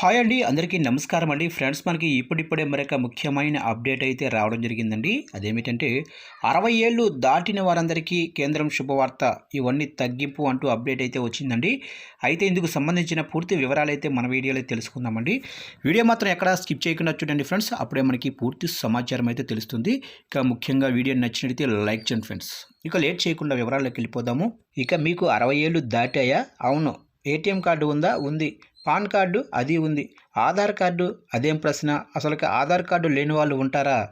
Hi అండి అందరికీ నమస్కారం అండి. ఫ్రెండ్స్ మనకి ఇప్పుడిప్పుడే మరొక ముఖ్యమైన అప్డేట్ అయితే రావడం జరిగిందండి. అదేమిటంటే అరవై ఏళ్ళు దాటిన వారందరికీ కేంద్రం శుభవార్త ఇవన్నీ తగ్గింపు అంటూ అప్డేట్ అయితే వచ్చిందండి. అయితే ఇందుకు సంబంధించిన పూర్తి వివరాలు అయితే మన వీడియోలో తెలుసుకుందామండి. వీడియో మాత్రం ఎక్కడ స్కిప్ చేయకుండా చూడండి ఫ్రెండ్స్. అప్పుడే మనకి పూర్తి సమాచారం అయితే తెలుస్తుంది. ఇక ముఖ్యంగా వీడియో నచ్చినట్లయితే లైక్ చేయండి ఫ్రెండ్స్. ఇక లేట్ చేయకుండా వివరాల్లోకి వెళ్ళిపోదాము. ఇక మీకు అరవై ఏళ్ళు దాటాయా? అవును. ఏటీఎం కార్డు ఉందా? ఉంది. పాన్ కార్డు అది ఉంది. ఆధార్ కార్డు అదేం ప్రశ్న? అసలుకి ఆధార్ కార్డు లేని వాళ్ళు ఉంటారా?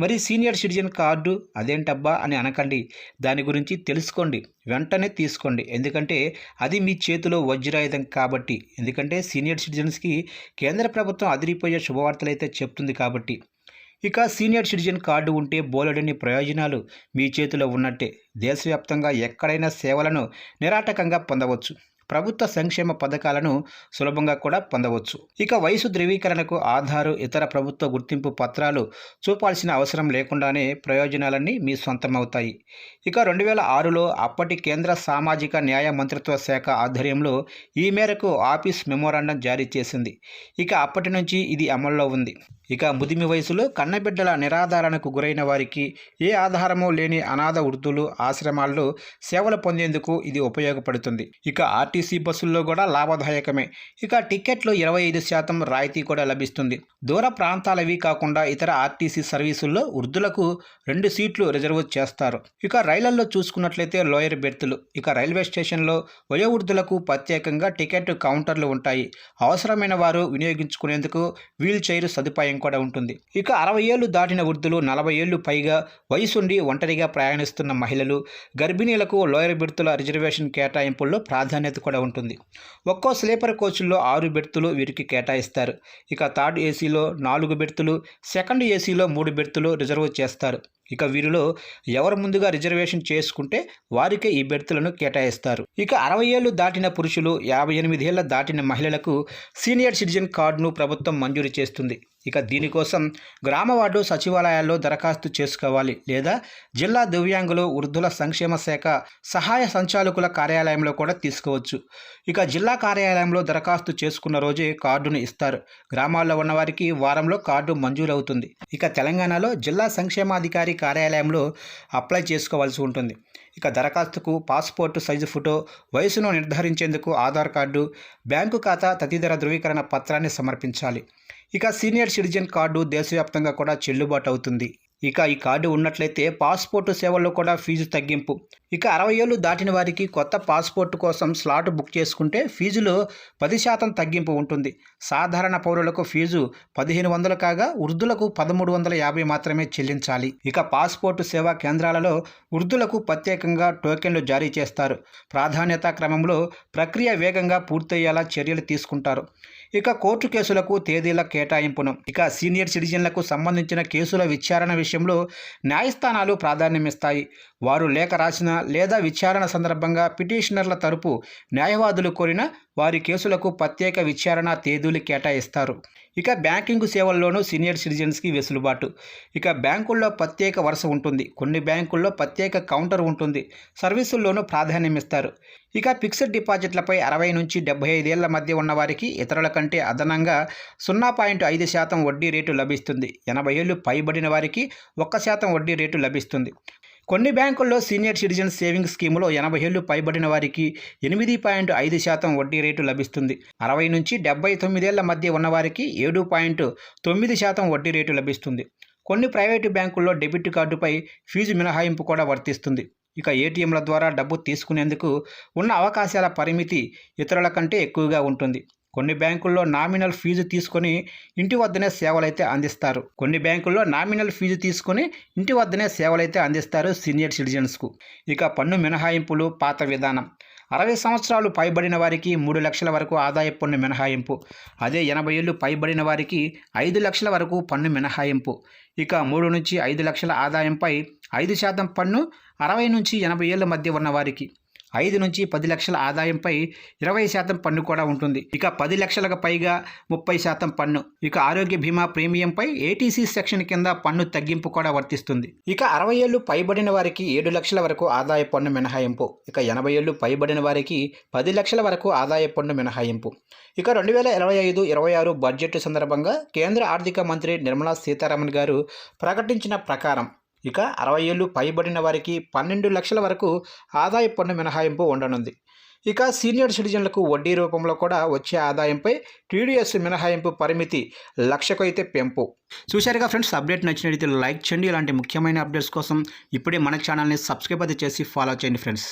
మరి సీనియర్ సిటిజన్ కార్డు అదేంటబ్బా అని అనకండి. దాని గురించి తెలుసుకోండి. వెంటనే తీసుకోండి. ఎందుకంటే అది మీ చేతిలో వజ్రాయుధం కాబట్టి. ఎందుకంటే సీనియర్ సిటిజన్స్కి కేంద్ర ప్రభుత్వం అదిరిపోయే శుభవార్తలు అయితే చెప్తుంది కాబట్టి. ఇక సీనియర్ సిటిజన్ కార్డు ఉంటే బోలెడని ప్రయోజనాలు మీ చేతిలో ఉన్నట్టే. దేశవ్యాప్తంగా ఎక్కడైనా సేవలను నిరాటకంగా పొందవచ్చు. ప్రభుత్వ సంక్షేమ పథకాలను సులభంగా కూడా పొందవచ్చు. ఇక వయసు ధృవీకరణకు ఆధారు ఇతర ప్రభుత్వ గుర్తింపు పత్రాలు చూపాల్సిన అవసరం లేకుండానే ప్రయోజనాలన్నీ మీ సొంతమవుతాయి. ఇక రెండు వేల ఆరులో అప్పటి కేంద్ర సామాజిక న్యాయ మంత్రిత్వ శాఖ ఆధ్వర్యంలో ఈ మేరకు ఆఫీస్ మెమోరాండం జారీ చేసింది. ఇక అప్పటి నుంచి ఇది అమల్లో ఉంది. ఇక ముదిమి వయసులో కన్నబిడ్డల నిరాధారణకు గురైన వారికి ఏ ఆధారమో లేని అనాథ వృద్ధులు ఆశ్రమాల్లో సేవలు పొందేందుకు ఇది ఉపయోగపడుతుంది. ఇక ఆర్టీ ఆర్టీసీ బస్సుల్లో కూడా లాభదాయకమే. ఇక టికెట్లు ఇరవై ఐదు శాతం రాయితీ కూడా లభిస్తుంది. దూర ప్రాంతాలవి కాకుండా ఇతర ఆర్టీసీ సర్వీసుల్లో వృద్ధులకు రెండు సీట్లు రిజర్వ్ చేస్తారు. ఇక రైళ్ళలో చూసుకున్నట్లయితే లోయర్ బెర్తులు. ఇక రైల్వే స్టేషన్లో వయోవృద్ధులకు ప్రత్యేకంగా టికెట్ కౌంటర్లు ఉంటాయి. అవసరమైన వారు వినియోగించుకునేందుకు వీల్ చైర్ సదుపాయం కూడా ఉంటుంది. ఇక అరవై ఏళ్ళు దాటిన వృద్ధులు నలభై ఏళ్ళు పైగా వయసుండి ఒంటరిగా ప్రయాణిస్తున్న మహిళలు గర్భిణీలకు లోయర్ బెర్తుల రిజర్వేషన్ కేటాయింపుల్లో ప్రాధాన్యత కూడా ఉంటుంది. ఒక్కో స్లీపర్ కోచ్ల్లో ఆరు బెర్తులు వీరికి కేటాయిస్తారు. ఇక థర్డ్ ఏసీలో నాలుగు బెర్తులు సెకండ్ ఏసీలో మూడు బెర్తులు రిజర్వ్ చేస్తారు. ఇక వీరిలో ఎవరు ముందుగా రిజర్వేషన్ చేసుకుంటే వారికే ఈ బెర్తులను కేటాయిస్తారు. ఇక అరవై ఏళ్ళు దాటిన పురుషులు యాభై ఎనిమిదేళ్ళ దాటిన మహిళలకు సీనియర్ సిటిజన్ కార్డును ప్రభుత్వం మంజూరు చేస్తుంది. ఇక దీనికోసం గ్రామ వార్డు సచివాలయాల్లో దరఖాస్తు చేసుకోవాలి. లేదా జిల్లా దివ్యాంగులు వృద్ధుల సంక్షేమ శాఖ సహాయ సంచాలకుల కార్యాలయంలో కూడా తీసుకోవచ్చు. ఇక జిల్లా కార్యాలయంలో దరఖాస్తు చేసుకున్న రోజే కార్డును ఇస్తారు. గ్రామాల్లో ఉన్నవారికి వారంలో కార్డు మంజూరవుతుంది. ఇక తెలంగాణలో జిల్లా సంక్షేమాధికారి కార్యాలయంలో అప్లై చేసుకోవాల్సి ఉంటుంది. ఇక దరఖాస్తుకు పాస్పోర్టు సైజు ఫోటో వయసును నిర్ధారించేందుకు ఆధార్ కార్డు బ్యాంకు ఖాతా తదితర ధృవీకరణ పత్రాన్ని సమర్పించాలి. ఇక సీనియర్ సిటిజన్ కార్డు దేశవ్యాప్తంగా కూడా చెల్లుబాటు అవుతుంది. ఇక ఈ కార్డు ఉన్నట్లయితే పాస్పోర్టు సేవల్లో కూడా ఫీజు తగ్గింపు. ఇక అరవై ఏళ్ళు దాటిన వారికి కొత్త పాస్పోర్టు కోసం స్లాట్ బుక్ చేసుకుంటే ఫీజులో పది శాతం తగ్గింపు ఉంటుంది. సాధారణ పౌరులకు ఫీజు పదిహేను వందలు కాగా వృద్ధులకు పదమూడు వందల యాభై మాత్రమే చెల్లించాలి. ఇక పాస్పోర్టు సేవా కేంద్రాలలో వృద్ధులకు ప్రత్యేకంగా టోకెన్లు జారీ చేస్తారు. ప్రాధాన్యత క్రమంలో ప్రక్రియ వేగంగా పూర్తయ్యేలా చర్యలు తీసుకుంటారు. ఇక కోర్టు కేసులకు తేదీల కేటాయింపును. ఇక సీనియర్ సిటిజన్లకు సంబంధించిన కేసుల విచారణ విషయం విషయంలో న్యాయస్థానాలు ప్రాధాన్యమిస్తాయి. వారు లేఖ రాసిన లేదా విచారణ సందర్భంగా పిటిషనర్ల తరపు న్యాయవాదులు కోరిన వారి కేసులకు ప్రత్యేక విచారణ తేదీలు కేటాయిస్తారు. ఇక బ్యాంకింగ్ సేవల్లోనూ సీనియర్ సిటిజన్స్కి వెసులుబాటు. ఇక బ్యాంకుల్లో ప్రత్యేక వరుస ఉంటుంది. కొన్ని బ్యాంకుల్లో ప్రత్యేక కౌంటర్ ఉంటుంది. సర్వీసుల్లోనూ ప్రాధాన్యం ఇస్తారు ఇక ఫిక్స్డ్ డిపాజిట్లపై అరవై నుంచి డెబ్బై ఐదేళ్ళ మధ్య ఉన్నవారికి ఇతరుల కంటే అదనంగా సున్నా పాయింట్ ఐదు శాతం వడ్డీ రేటు లభిస్తుంది. ఎనభై ఏళ్ళు పైబడిన వారికి ఒక్క శాతం వడ్డీ రేటు లభిస్తుంది. కొన్ని బ్యాంకుల్లో సీనియర్ సిటిజన్ సేవింగ్ స్కీములో ఎనభై ఏళ్ళు పైబడిన వారికి ఎనిమిది పాయింట్ ఐదు శాతం వడ్డీ రేటు లభిస్తుంది. అరవై నుంచి డెబ్బై తొమ్మిదేళ్ళ మధ్య ఉన్నవారికి ఏడు పాయింట్ తొమ్మిది శాతం వడ్డీ రేటు లభిస్తుంది. కొన్ని ప్రైవేటు బ్యాంకుల్లో డెబిట్ కార్డుపై ఫీజు మినహాయింపు కూడా వర్తిస్తుంది. ఇక ఏటీఎంల ద్వారా డబ్బు తీసుకునేందుకు ఉన్న అవకాశాల పరిమితి ఇతరుల కంటే ఎక్కువగా ఉంటుంది. కొన్ని బ్యాంకుల్లో నామినల్ ఫీజు తీసుకొని ఇంటి వద్దనే సేవలైతే అందిస్తారు. కొన్ని బ్యాంకుల్లో నామినల్ ఫీజు తీసుకొని ఇంటి వద్దనే సేవలైతే అందిస్తారు సీనియర్ సిటిజన్స్కు. ఇక పన్ను మినహాయింపులు పాత విధానం. అరవై సంవత్సరాలు పైబడిన వారికి మూడు లక్షల వరకు ఆదాయ పన్ను మినహాయింపు. అదే ఎనభై ఏళ్ళు పైబడిన వారికి ఐదు లక్షల వరకు పన్ను మినహాయింపు. ఇక మూడు నుంచి ఐదు లక్షల ఆదాయంపై ఐదు శాతం పన్ను అరవై నుంచి ఎనభై ఏళ్ళ మధ్య ఉన్న వారికి ఐదు నుంచి పది లక్షల ఆదాయంపై ఇరవై శాతం పన్ను కూడా ఉంటుంది. ఇక పది లక్షలకు పైగా ముప్పై శాతం పన్ను. ఇక ఆరోగ్య బీమా ప్రీమియంపై ఏటీసీ సెక్షన్ కింద పన్ను తగ్గింపు కూడా వర్తిస్తుంది. ఇక అరవై ఏళ్ళు పైబడిన వారికి ఏడు లక్షల వరకు ఆదాయ పన్ను మినహాయింపు. ఇక ఎనభై ఏళ్ళు పైబడిన వారికి పది లక్షల వరకు ఆదాయ పన్ను మినహాయింపు. ఇక రెండు వేల ఇరవై ఐదు ఇరవై ఆరు బడ్జెట్ సందర్భంగా కేంద్ర ఆర్థిక మంత్రి నిర్మలా సీతారామన్ గారు ప్రకటించిన ప్రకారం ఇక అరవై ఏళ్ళు పైబడిన వారికి పన్నెండు లక్షల వరకు ఆదాయ పన్ను మినహాయింపు ఉండనుంది. ఇక సీనియర్ సిటిజన్లకు వడ్డీ రూపంలో కూడా వచ్చే ఆదాయంపై టీడీఎస్ మినహాయింపు పరిమితి లక్షకు అయితే పెంపు. చూశారుగా ఫ్రెండ్స్ అప్డేట్ నచ్చినట్లయితే లైక్ చేయండి. ఇలాంటి ముఖ్యమైన అప్డేట్స్ కోసం ఇప్పుడే మన ఛానల్ని సబ్స్క్రైబ్ అయితే చేసి ఫాలో చేయండి ఫ్రెండ్స్.